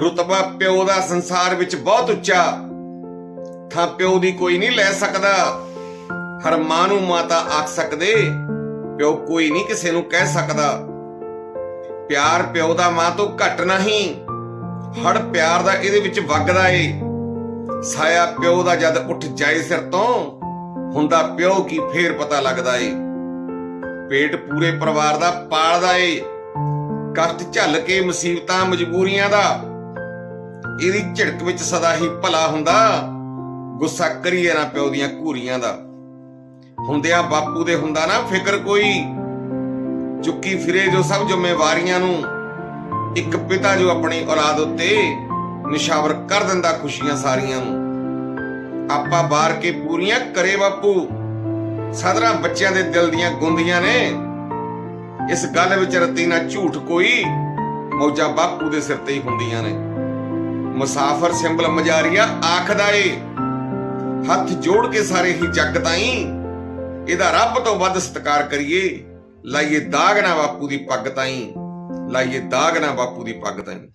ਰੁਤਬਾ ਪਿਓ ਦਾ ਸੰਸਾਰ ਵਿੱਚ ਬਹੁਤ ਉੱਚਾ। ਥਾਂ ਪਿਓ ਦੀ ਕੋਈ ਨਹੀਂ ਲੈ ਸਕਦਾ। ਹਰ ਮਾਂ ਨੂੰ ਮਾਤਾ ਆਖ ਸਕਦੇ। ਪਿਓ ਕੋਈ ਨਹੀਂ ਕਿਸੇ ਨੂੰ ਕਹਿ ਸਕਦਾ। ਪਿਆਰ ਪਿਓ ਦਾ ਮਾਂ ਤੋਂ ਘੱਟ ਨਹੀਂ। ਹੜ ਪਿਆਰ ਦਾ ਇਹਦੇ ਵਿੱਚ ਵਗਦਾ ਏ। ਸਾਇਆ ਪਿਓ ਦਾ ਜਦ ਉੱਠ ਜਾਏ ਸਿਰ ਤੋਂ, ਹੁੰਦਾ ਪਿਓ ਕੀ ਫੇਰ ਪਤਾ ਲੱਗਦਾ ਏ। ਪੇਟ ਪੂਰੇ ਪਰਿਵਾਰ ਦਾ ਪਾਲਦਾ ਏ। ਕਸ਼ਟ ਝੱਲ ਕੇ ਮੁਸੀਬਤਾਂ ਮਜਬੂਰੀਆਂ ਦਾ ਇਹਦੀ ਝਿੜਕ ਵਿੱਚ ਸਦਾ ਹੀ ਭਲਾ ਹੁੰਦਾ। ਗੁੱਸਾ ਕਰੀਏ ਨਾ ਪਿਓ ਦੀਆਂ ਘੂਰੀਆਂ ਦਾ। ਹੁੰਦਿਆਂ ਬਾਪੂ ਦੇ ਹੁੰਦਾ ਨਾ ਫਿਕਰ ਕੋਈ। ਚੁੱਕੀ ਫਿਰੇ ਜੋ ਸਭ ਜ਼ਿੰਮੇਵਾਰੀਆਂ ਨੂੰ। ਇੱਕ ਪਿਤਾ ਜੋ ਆਪਣੀ ਔਲਾਦ ਉੱਤੇ ਨਿਸ਼ਾਵਰ ਕਰ ਦਿੰਦਾ ਖੁਸ਼ੀਆਂ ਸਾਰੀਆਂ ਨੂੰ। ਆਪਾ ਬਾਰ ਕੇ ਪੂਰੀਆਂ ਕਰੇ ਬਾਪੂ। ਸਦਰਾਂ ਬੱਚਿਆਂ ਦੇ ਦਿਲ ਦੀਆਂ ਗੁੰਦੀਆਂ ਨੇ। ਇਸ ਗੱਲ ਵਿੱਚ ਰਤੀ ਨਾ ਝੂਠ ਕੋਈ। ਮੌਜਾ ਬਾਪੂ ਦੇ ਸਿਰ ਤੇ ਹੀ ਹੁੰਦੀਆਂ ਨੇ। ਮੁਸਾਫਰ ਸਿੰਬਲ ਮਜਾਰੀਆ ਆਖਦਾ ਏ, ਹੱਥ ਜੋੜ ਕੇ ਸਾਰੇ ਹੀ ਜੱਗ ਤਾਈ, ਇਹਦਾ ਰੱਬ ਤੋਂ ਵੱਧ ਸਤਿਕਾਰ ਕਰੀਏ। ਲਾਈਏ ਦਾਗ ਨਾ ਬਾਪੂ ਦੀ ਪੱਗ ਤਾਈ, ਲਾਈਏ ਦਾਗ ਨਾ ਬਾਪੂ ਦੀ ਪੱਗ ਤਾਈ।